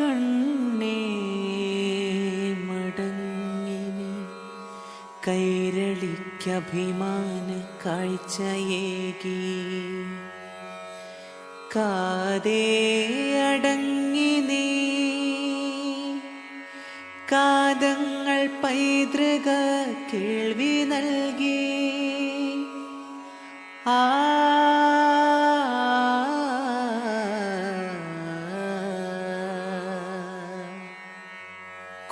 കണ്ണേ മടങ്ങിനി. കൈരളിക്കഭിമാന കാഴ്ചയേകി. കാതേ അടങ്ങി നീ. കാതങ്ങൾ പൈതൃക കേൾവി നൽകി. ആ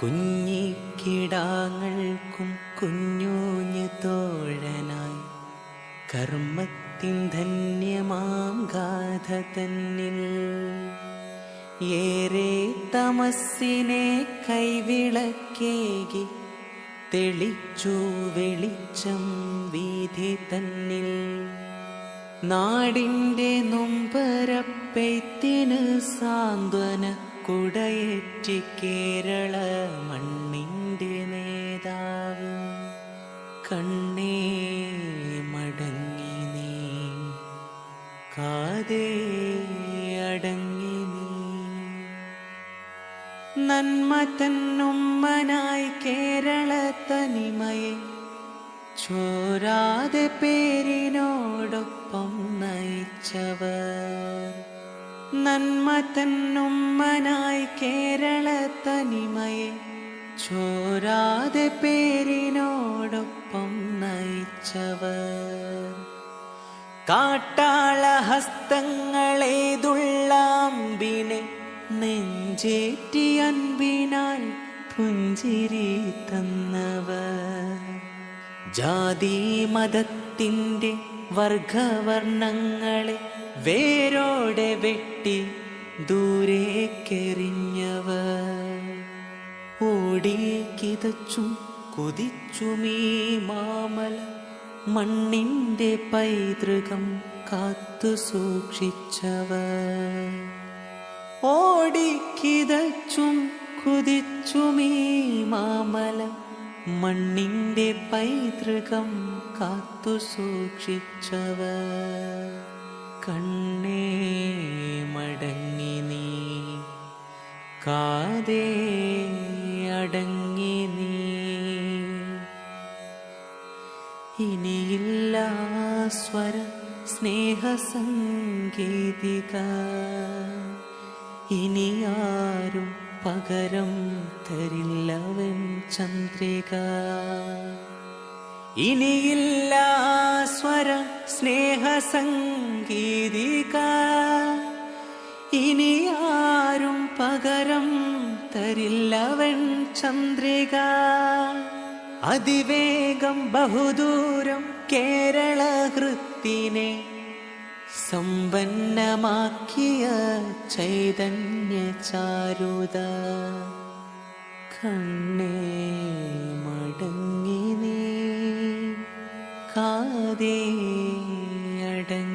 കുഞ്ഞിക്കിടാങ്ങൾക്കും കുഞ്ഞൂഞ്ഞു തോഴനായി. കർമ്മത്തിൻ ധന്യമാം ഗാഥ തന്നിൽ ഏറെ തമസ്സിനെ കൈവിളക്കേകി തെളിച്ചു വെളിച്ചം വീതി തന്നിൽ. നാടിന്റെ നൊമ്പരപ്പെയ്ത്തിന് സാന്ത്വന കുടയേറ്റി കേരള മണ്ണിന്റെ നേതാവ്. കണ്ണേ മടങ്ങി നീ. കാതേ അടങ്ങി നീ. നന്മ തന്നുമ്മനായി കേരള തനിമയെ. ചോരാതെ പേരിനോടൊപ്പം നയിച്ചവർ. നന്മ തന്നുമ്മനായി കേരള തനിമയെ ചോരാതെ പേരിനോടൊപ്പം നയിച്ചവർ. കാട്ടാള ഹസ്തങ്ങളേതുള്ളാമ്പിനെ നെഞ്ചേറ്റി അൻപിനാൽ പുഞ്ചിരി തന്നവർ. ജാതി മതത്തിന്റെ വർഗവർണങ്ങളെ വേരോടെ വെട്ടി ദൂരേക്കെറിഞ്ഞവർ ഓടി കിതച്ചും കുതിച്ചുമീ മാമല. മണ്ണിന്റെ പൈതൃകം കാത്തു സൂക്ഷിച്ചവർ. ഓടി കിതച്ചും കുതിച്ചുമീ മാമല. മണ്ണിന്റെ പൈതൃകം കാത്തു സൂക്ഷിച്ചവർ. കണ്ണേ മടങ്ങി നീ. കാതേ അടങ്ങി നീ. ഇനിയില്ല സ്വര സ്നേഹസംഗീതിക ഇനി ആരും പകരം തരില്ലവൻ ചന്ദ്രിക. ഇനിയില്ല സ്വര സ്നേഹസംഗീതിക ഇനി ആരും പകരം തരില്ലവൻ ചന്ദ്രിക. അതിവേഗം ബഹുദൂരം കേരള ഹൃത്തിനെ സമ്പന്നമാക്കിയ ചൈതന്യ ചാരുത കണ്ണേ മറക്കാതെ അടങ്ങി.